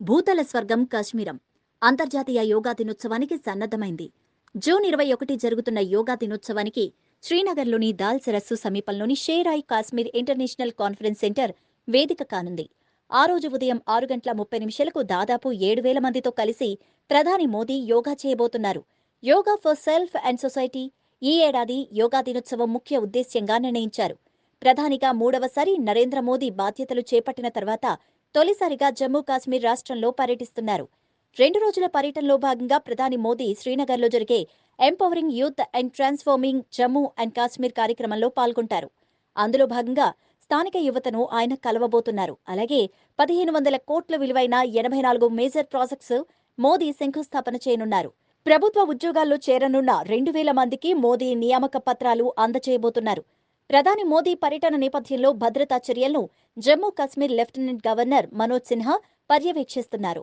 భూతల స్వర్గం కాశ్మీరం. అంతర్జాతీయ యోగా దినోత్సవానికి సన్నద్ధమైంది. జూన్ ఇరవై ఒకటి జరుగుతున్న యోగా దినోత్సవానికి శ్రీనగర్లోని దాల్ సరస్సు సమీపంలోని Sheri Kashmir international conference centre వేదిక కానుంది. ఆ రోజు ఉదయం ఆరు గంటల ముప్పై నిమిషాలకు దాదాపు ఏడు వేల మందితో కలిసి ప్రధాని మోదీ యోగా చేయబోతున్నారు. Yoga for self and society ఈ ఏడాది యోగా దినోత్సవం ముఖ్య ఉద్దేశ్యంగా నిర్ణయించారు. ప్రధానిగా మూడవసారి నరేంద్ర మోదీ బాధ్యతలు చేపట్టిన తర్వాత తొలిసారిగా జమ్మూ కాశ్మీర్ రాష్ట్రంలో పర్యటిస్తున్నారు. రెండు రోజుల పర్యటనలో భాగంగా ప్రధాని మోదీ శ్రీనగర్లో జరిగే empowering youth and transforming Jammu and Kashmir కార్యక్రమంలో పాల్గొంటారు. అందులో భాగంగా స్థానిక యువతను ఆయన కలవబోతున్నారు. అలాగే పదిహేను వందల కోట్ల విలువైన ఎనభై నాలుగు మేజర్ ప్రాజెక్ట్స్ మోదీ శంకుస్థాపన చేయనున్నారు. ప్రభుత్వ ఉద్యోగాల్లో చేరనున్న రెండు వేల మందికి మోదీ నియామక పత్రాలు అందజేయబోతున్నారు ప్రధాని మోదీ పర్యటన నేపథ్యంలో భద్రతా చర్యలను జమ్మూ కశ్మీర్ లెఫ్టినెంట్ గవర్నర్ మనోజ్ సిన్హా పర్యవేక్షిస్తున్నారు.